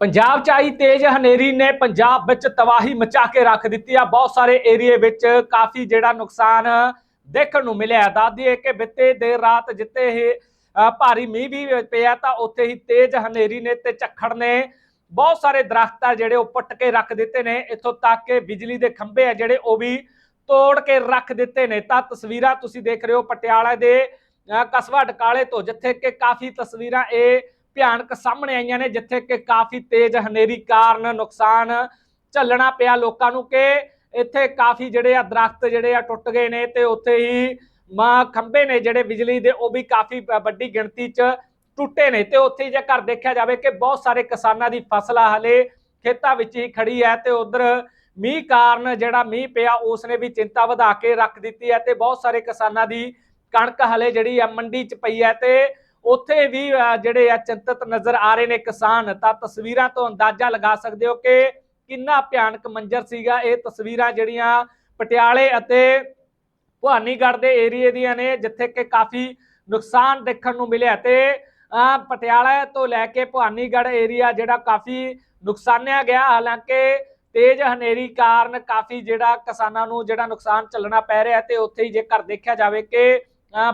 ਪੰਜਾਬ ਚ ਆਈ ਤੇਜ਼ ਹਨੇਰੀ ਨੇ ਪੰਜਾਬ ਵਿੱਚ ਤਬਾਹੀ ਮਚਾ ਕੇ ਰੱਖ ਦਿੱਤੀ ਆ। ਬਹੁਤ ਸਾਰੇ ਏਰੀਏ ਵਿੱਚ ਕਾਫੀ ਜਿਹੜਾ ਨੁਕਸਾਨ ਦੇਖਣ ਨੂੰ ਮਿਲਿਆ ਦੱਸਦੀ ਹੈ ਕਿ ਬਿੱਤੇ ਦੇਰ ਰਾਤ ਜਿੱਤੇ ਇਹ ਭਾਰੀ ਮੀਂਹ ਵੀ ਪਿਆ ਤਾਂ ਉੱਥੇ ਹੀ ਤੇਜ਼ ਹਨੇਰੀ ਨੇ ਤੇ ਝੱਖੜ ਨੇ ਬਹੁਤ ਸਾਰੇ ਦਰਖਤ ਆ ਜਿਹੜੇ ਉਹ ਪੁੱਟ ਕੇ ਰੱਖ ਦਿੱਤੇ ਨੇ। ਇੱਥੋਂ ਤੱਕ ਕਿ ਬਿਜਲੀ ਦੇ ਖੰਭੇ ਆ ਜਿਹੜੇ ਉਹ ਵੀ ਤੋੜ ਕੇ ਰੱਖ ਦਿੱਤੇ ਨੇ। ਤਾਂ ਤਸਵੀਰਾਂ ਤੁਸੀਂ ਦੇਖ ਰਹੇ ਹੋ ਪਟਿਆਲਾ ਦੇ ਅ, ਕਸਬਾ ਡਕਾਲੇ ਤੋਂ ਜਿੱਥੇ ਕਿ ਕਾਫੀ ਤਸਵੀਰਾਂ ਇਹ ਭਿਆਨਕ ਸਾਹਮਣੇ ਆਈਆਂ ਨੇ, ਜਿੱਥੇ ਕਿ ਕਾਫੀ ਤੇਜ਼ ਹਨੇਰੀ ਕਾਰਨ ਨੁਕਸਾਨ ਝੱਲਣਾ ਪਿਆ ਲੋਕਾਂ ਨੂੰ ਕਿ ਇੱਥੇ ਕਾਫੀ ਜਿਹੜੇ ਆ ਦਰਖਤ ਜਿਹੜੇ ਆ ਟੁੱਟ ਗਏ ਨੇ ਤੇ ਉੱਥੇ ਹੀ ਮਾ ਖੰਭੇ ਨੇ ਜਿਹੜੇ ਬਿਜਲੀ ਦੇ, ਉਹ ਵੀ ਕਾਫੀ ਵੱਡੀ ਗਿਣਤੀ 'ਚ ਟੁੱਟੇ ਨੇ ਤੇ ਉੱਥੇ ਜੇ ਘਰ ਦੇਖਿਆ ਜਾਵੇ ਕਿ ਬਹੁਤ ਸਾਰੇ ਕਿਸਾਨਾਂ ਦੀ ਫਸਲ ਆ ਹਲੇ ਖੇਤਾਂ ਵਿੱਚ ਹੀ ਖੜੀ ਹੈ ਤੇ ਉਧਰ ਮੀਂਹ ਕਾਰਨ ਜਿਹੜਾ ਮੀਂਹ ਪਿਆ ਉਸ ਨੇ ਵੀ ਚਿੰਤਾ ਵਧਾ ਕੇ ਰੱਖ ਦਿੱਤੀ ਹੈ ਤੇ ਬਹੁਤ ਸਾਰੇ ਕਿਸਾਨਾਂ ਦੀ ਕਣਕ ਹਲੇ ਜਿਹੜੀ ਆ ਮੰਡੀ 'ਚ ਪਈ ਹੈ ਤੇ ਉੱਥੇ ਵੀ ਜਿਹੜੇ ਆ ਚਿੰਤਤ ਨਜ਼ਰ ਆ ਰਹੇ ਨੇ ਕਿਸਾਨ ਤਾਂ ਤਸਵੀਰਾਂ ਤੋਂ ਅੰਦਾਜ਼ਾ ਲਗਾ ਸਕਦੇ ਹੋ ਕਿ ਕਿੰਨਾ ਭਿਆਨਕ ਮੰਜ਼ਰ ਸੀਗਾ। ਇਹ ਤਸਵੀਰਾਂ ਜਿਹੜੀਆਂ ਪਟਿਆਲੇ ਅਤੇ ਭਵਾਨੀਗੜ੍ਹ ਦੇ ਏਰੀਏ ਦੀਆਂ ਨੇ ਜਿੱਥੇ ਕਿ ਕਾਫੀ ਨੁਕਸਾਨ ਦੇਖਣ ਨੂੰ ਮਿਲਿਆ ਤੇ ਅ, ਪਟਿਆਲਾ ਤੋਂ ਲੈ ਕੇ ਭਵਾਨੀਗੜ੍ਹ ਏਰੀਆ ਜਿਹੜਾ ਕਾਫੀ ਨੁਕਸਾਨਿਆ ਗਿਆ। ਹਾਲਾਂਕਿ ਤੇਜ਼ ਹਨੇਰੀ ਕਾਰਨ ਕਾਫੀ ਜਿਹੜਾ ਕਿਸਾਨਾਂ ਨੂੰ ਜਿਹੜਾ ਨੁਕਸਾਨ ਚੱਲਣਾ ਪੈ ਰਿਹਾ ਤੇ ਉੱਥੇ ਹੀ ਜੇਕਰ ਦੇਖਿਆ ਜਾਵੇ ਕਿ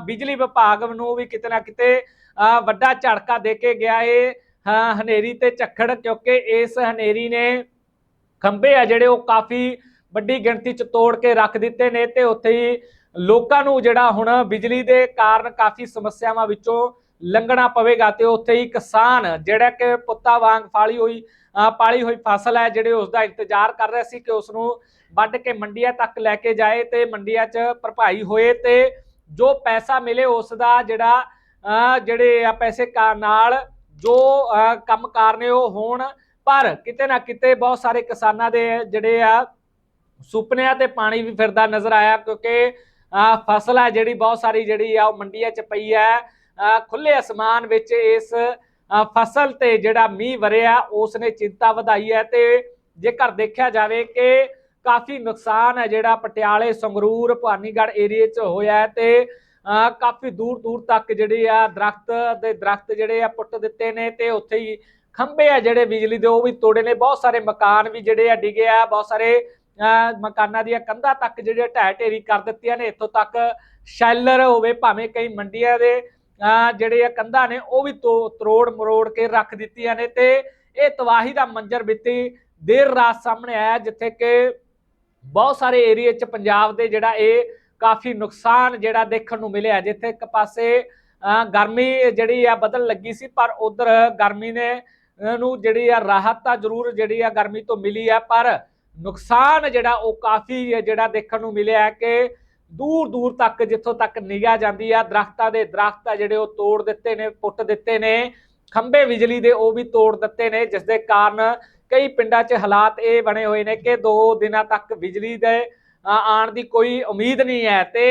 ਬਿਜਲੀ ਵਿਭਾਗ ਨੂੰ ਵੀ ਕਿਤੇ ਨਾ ਕਿਤੇ ਅ, ਵੱਡਾ ਝਟਕਾ ਦੇ ਕੇ ਗਿਆ ਇਹ ਹਨੇਰੀ ਤੇ ਝੱਖੜ ਕਿਉਂਕਿ ਇਸ ਹਨੇਰੀ ਨੇ ਖੰਭੇ ਆ ਜਿਹੜੇ ਉਹ ਕਾਫੀ ਵੱਡੀ ਗਿਣਤੀ ਚ ਤੋੜ ਕੇ ਰੱਖ ਦਿੱਤੇ ਨੇ ਤੇ ਉੱਥੇ ਹੀ ਲੋਕਾਂ ਨੂੰ ਜਿਹੜਾ ਹੁਣ ਬਿਜਲੀ ਦੇ ਕਾਰਨ ਕਾਫੀ ਸਮੱਸਿਆਵਾਂ ਵਿੱਚੋਂ ਲੰਘਣਾ ਪਵੇਗਾ ਤੇ ਉੱਥੇ ਹੀ ਕਿਸਾਨ ਜਿਹੜਾ ਕਿ ਪੁੱਤਾਂ ਵਾਂਗ ਫਾਲੀ ਹੋਈ ਅ, ਪਾਲੀ ਹੋਈ ਫਸਲ ਹੈ ਜਿਹੜੇ ਉਸ ਦਾ ਇੰਤਜ਼ਾਰ ਕਰ ਰਹੇ ਸੀ ਕਿ ਉਸ ਨੂੰ ਵੱਢ ਕੇ ਮੰਡੀਆਂ ਤੱਕ ਲੈ ਕੇ ਜਾਏ ਤੇ ਮੰਡੀਆਂ 'ਚ ਭਰਪਾਈ ਹੋਏ ਤੇ ਜੋ ਪੈਸਾ ਮਿਲੇ ਉਸ ਦਾ ਜਿਹੜਾ ਅ, ਜਿਹੜੇ ਆ ਪੈਸੇ ਕਾ ਨਾਲ ਜੋ ਕੰਮ ਕੰਮਕਾਰ ਨੇ ਉਹ ਹੋਣ ਪਰ ਕਿਤੇ ਨਾ ਕਿਤੇ ਬਹੁਤ ਸਾਰੇ ਕਿਸਾਨਾਂ ਦੇ ਜਿਹੜੇ ਆ ਸੁਪਨਿਆਂ ਤੇ ਪਾਣੀ ਵੀ ਫਿਰਦਾ ਨਜ਼ਰ ਆਇਆ ਕਿਉਂਕਿ ਫਸਲ ਹੈ ਜਿਹੜੀ ਬਹੁਤ ਸਾਰੀ ਜਿਹੜੀ ਆ ਉਹ ਮੰਡੀਆਂ 'ਚ ਪਈ ਹੈ ਅ, ਖੁੱਲੇ ਅਸਮਾਨ ਵਿੱਚ ਇਸ ਫਸਲ ਤੇ ਜਿਹੜਾ ਮੀਂਹ ਵਰਿਆ ਉਸ ਨੇ ਚਿੰਤਾ ਵਧਾਈ ਹੈ ਤੇ ਜੇਕਰ ਦੇਖਿਆ ਜਾਵੇ ਕਿ ਕਾਫੀ ਨੁਕਸਾਨ ਹੈ ਜਿਹੜਾ ਪਟਿਆਲੇ, ਸੰਗਰੂਰ, ਭਵਾਨੀਗੜ੍ਹ ਏਰੀਏ 'ਚ ਹੋਇਆ ਹੈ ਤੇ ਕਾਫੀ ਦੂਰ ਦੂਰ ਤੱਕ ਜਿਹੜੇ ਆ ਦਰਖਤ ਦੇ ਦਰਖਤ ਜਿਹੜੇ ਆ ਪੁੱਟ ਦਿੱਤੇ ਨੇ ਤੇ ਉੱਥੇ ਹੀ ਖੰਭੇ ਆ ਜਿਹੜੇ ਬਿਜਲੀ ਦੇ, ਉਹ ਵੀ ਤੋੜੇ ਨੇ। ਬਹੁਤ ਸਾਰੇ ਮਕਾਨ ਵੀ ਜਿਹੜੇ ਆ ਡਿਗੇ ਆ, ਬਹੁਤ ਸਾਰੇ ਮਕਾਨਾਂ ਦੀਆਂ ਕੰਧਾਂ ਤੱਕ ਜਿਹੜੇ ਢਹਿ ਢੇਰੀ ਕਰ ਦਿੱਤੀਆਂ ਨੇ। ਇੱਥੋਂ ਤੱਕ ਸ਼ੈਲਰ ਹੋਵੇ, ਭਾਵੇਂ ਕਈ ਮੰਡੀਆਂ ਦੇ ਜਿਹੜੇ ਆ ਕੰਧਾਂ ਨੇ, ਉਹ ਵੀ ਤੋ- ਤਰੋੜ ਮਰੋੜ ਕੇ ਰੱਖ ਦਿੱਤੀਆਂ ਨੇ ਤੇ ਇਹ ਤਬਾਹੀ ਦਾ ਮੰਜ਼ਰ ਬੀਤੀ ਦੇਰ ਰਾਤ ਸਾਹਮਣੇ ਆਇਆ, ਜਿੱਥੇ ਕਿ ਬਹੁਤ ਸਾਰੇ ਏਰੀਏ 'ਚ ਪੰਜਾਬ ਦੇ ਜਿਹੜਾ ਇਹ ਕਾਫੀ ਨੁਕਸਾਨ ਜਿਹੜਾ ਦੇਖਣ ਨੂੰ ਮਿਲਿਆ, ਜਿੱਥੇ ਇੱਕ ਪਾਸੇ ਗਰਮੀ ਜਿਹੜੀ ਆ ਬਦਲ ਲੱਗੀ ਸੀ, ਪਰ ਉਧਰ ਗਰਮੀ ਨੇ ਨੂੰ ਜਿਹੜੀ ਆ ਰਾਹਤ ਤਾਂ ਜ਼ਰੂਰ ਜਿਹੜੀ ਆ ਗਰਮੀ ਤੋਂ ਮਿਲੀ ਆ, ਪਰ ਨੁਕਸਾਨ ਜਿਹੜਾ ਉਹ ਕਾਫੀ ਜਿਹੜਾ ਦੇਖਣ ਨੂੰ ਮਿਲਿਆ ਕਿ ਦੂਰ ਦੂਰ ਤੱਕ, ਜਿੱਥੋਂ ਤੱਕ ਨਿਗਾਹ ਜਾਂਦੀ ਆ, ਦਰਖਤਾਂ ਦੇ ਦਰਖਤ ਆ ਜਿਹੜੇ ਉਹ ਤੋੜ ਦਿੱਤੇ ਨੇ, ਪੁੱਟ ਦਿੱਤੇ ਨੇ, ਖੰਭੇ ਬਿਜਲੀ ਦੇ ਉਹ ਵੀ ਤੋੜ ਦਿੱਤੇ ਨੇ, ਜਿਸ ਦੇ ਕਾਰਨ ਕਈ ਪਿੰਡਾਂ 'ਚ ਹਾਲਾਤ ਇਹ ਬਣੇ ਹੋਏ ਨੇ ਕਿ ਦੋ ਦਿਨਾਂ ਤੱਕ ਬਿਜਲੀ ਦੇ ਅ, ਆਉਣ ਦੀ ਕੋਈ ਉਮੀਦ ਨਹੀਂ ਹੈ ਤੇ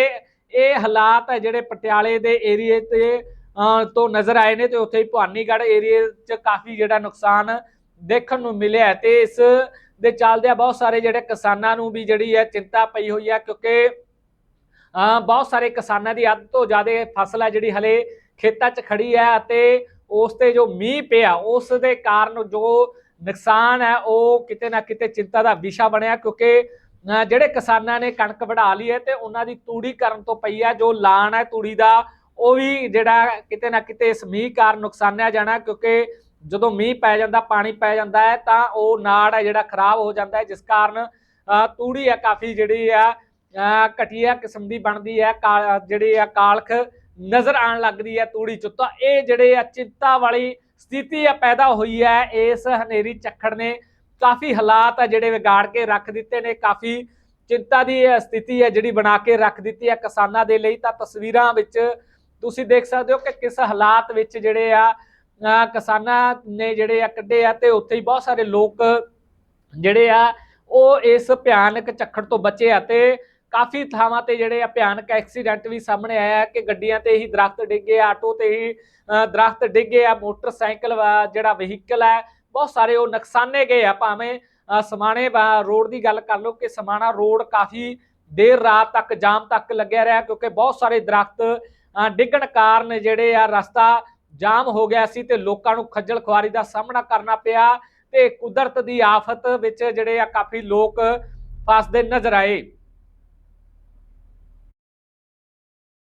ਇਹ ਹਾਲਾਤ ਹੈ ਜਿਹੜੇ ਪਟਿਆਲੇ ਦੇ ਏਰੀਏ ਤੇ ਤੋਂ ਨਜ਼ਰ ਆਏ ਨੇ ਤੇ ਉੱਥੇ ਹੀ ਭਵਾਨੀਗੜ੍ਹ ਏਰੀਏ 'ਚ ਕਾਫੀ ਜਿਹੜਾ ਨੁਕਸਾਨ ਦੇਖਣ ਨੂੰ ਮਿਲਿਆ ਤੇ ਇਸ ਦੇ ਚੱਲਦਿਆਂ ਬਹੁਤ ਸਾਰੇ ਜਿਹੜੇ ਕਿਸਾਨਾਂ ਨੂੰ ਵੀ ਜਿਹੜੀ ਹੈ ਚਿੰਤਾ ਪਈ ਹੋਈ ਹੈ ਕਿਉਂਕਿ ਅ, ਬਹੁਤ ਸਾਰੇ ਕਿਸਾਨਾਂ ਦੀ ਅੱਧ ਤੋਂ ਜ਼ਿਆਦਾ ਫਸਲ ਹੈ ਜਿਹੜੀ ਹਲੇ ਖੇਤਾਂ 'ਚ ਖੜੀ ਹੈ ਅਤੇ ਉਸ ਤੇ ਜੋ ਮੀਂਹ ਪਿਆ ਉਸ ਦੇ ਕਾਰਨ ਜੋ ਨੁਕਸਾਨ ਹੈ, ਉਹ ਕਿਤੇ ਨਾ ਕਿਤੇ ਚਿੰਤਾ ਦਾ ਵਿਸ਼ਾ ਬਣਿਆ ਕਿਉਂਕਿ ਜਿਹੜੇ ਕਿਸਾਨਾਂ ਨੇ ਕਣਕ ਵਢਾ ਲਈ ਹੈ ਤੇ ਉਹਨਾਂ ਦੀ ਤੂੜੀ ਕਰਨ ਤੋਂ ਪਈ ਹੈ, ਜੋ ਲਾਣ ਹੈ ਤੂੜੀ ਦਾ, ਉਹ ਵੀ ਜਿਹੜਾ ਕਿਤੇ ਨਾ ਕਿਤੇ ਇਸ ਮੀਂਹ ਕਾਰਨ ਨੁਕਸਾਨਿਆ ਜਾਣਾ ਕਿਉਂਕਿ ਜਦੋਂ ਮੀਂਹ ਪੈ ਜਾਂਦਾ, ਪਾਣੀ ਪੈ ਜਾਂਦਾ ਹੈ, ਤਾਂ ਉਹ ਨਾੜ ਹੈ ਜਿਹੜਾ ਖਰਾਬ ਹੋ ਜਾਂਦਾ ਹੈ, ਜਿਸ ਕਾਰਨ ਤੂੜੀ ਹੈ ਕਾਫੀ ਜਿਹੜੀ ਆ ਘਟੀਆ ਕਿਸਮ ਦੀ ਬਣਦੀ ਹੈ, ਕਾ- ਜਿਹੜੀ ਆ ਕਾਲਖ ਨਜ਼ਰ ਆਣ ਲੱਗਦੀ ਹੈ ਤੂੜੀ ਚ। ਤਾਂ ਇਹ ਜਿਹੜੇ ਆ ਚਿੰਤਾ ਵਾਲੀ ਸਥਿਤੀ ਆ, ਪੈਦਾ ਹੋਈ ਹੈ, ਇਸ ਹਨੇਰੀ ਝੱਖੜ ਨੇ ਕਾਫੀ ਹਾਲਾਤ ਆ ਜਿਹੜੇ ਵਿਗਾੜ ਕੇ ਰੱਖ ਦਿੱਤੇ ਨੇ, ਕਾਫੀ ਚਿੰਤਾ ਦੀ ਸਥਿਤੀ ਹੈ ਜਿਹੜੀ ਬਣਾ ਕੇ ਰੱਖ ਦਿੱਤੀ ਹੈ ਕਿਸਾਨਾਂ ਦੇ ਲਈ। ਤਾਂ ਤਸਵੀਰਾਂ ਵਿੱਚ ਤੁਸੀਂ ਦੇਖ ਸਕਦੇ ਹੋ ਕਿ ਕਿਸ ਹਾਲਾਤ ਵਿੱਚ ਜਿਹੜੇ ਆ ਕਿਸਾਨਾਂ ਨੇ ਜਿਹੜੇ ਆ ਕੱਢੇ ਆ ਤੇ ਉੱਥੇ ਹੀ ਬਹੁਤ ਸਾਰੇ ਲੋਕ ਜਿਹੜੇ ਆ, ਉਹ ਇਸ ਭਿਆਨਕ ਝੱਖੜ ਤੋਂ ਬਚੇ ਆ ਤੇ ਕਾਫੀ ਥਾਵਾਂ ਤੇ ਜਿਹੜੇ ਆ ਭਿਆਨਕ ਐਕਸੀਡੈਂਟ ਵੀ ਸਾਹਮਣੇ ਆਇਆ ਕਿ ਗੱਡੀਆਂ ਤੇ ਹੀ ਦਰਖਤ ਡਿੱਗੇ, ਆਟੋ ਤੇ ਹੀ ਅਹ ਦਰਖਤ ਡਿੱਗੇ ਆ, ਮੋਟਰਸਾਈਕਲ ਜਿਹੜਾ ਵਹੀਕਲ ਹੈ, ਬਹੁਤ ਸਾਰੇ ਉਹ ਨੁਕਸਾਨੇ ਗਏ ਆ, ਭਾਵੇਂ ਸਮਾਣੇ ਰੋਡ ਦੀ ਗੱਲ ਕਰ ਲਓ ਕਿ ਸਮਾਣਾ ਰੋਡ ਕਾਫੀ ਦੇਰ ਰਾਤ ਤੱਕ, ਜਾਮ ਤੱਕ ਲੱਗਿਆ ਰਿਹਾ ਕਿਉਂਕਿ ਬਹੁਤ ਸਾਰੇ ਦਰਖਤ ਡਿੱਗਣ ਕਾਰਨ ਜਿਹੜੇ ਆ ਰਸਤਾ ਜਾਮ ਹੋ ਗਿਆ ਸੀ ਤੇ ਲੋਕਾਂ ਨੂੰ ਖੱਜਲ ਖੁਆਰੀ ਦਾ ਸਾਹਮਣਾ ਕਰਨਾ ਪਿਆ ਤੇ ਕੁਦਰਤ ਦੀ ਆਫਤ ਵਿੱਚ ਜਿਹੜੇ ਆ ਕਾਫੀ ਲੋਕ ਫਸਦੇ ਨਜ਼ਰ ਆਏ।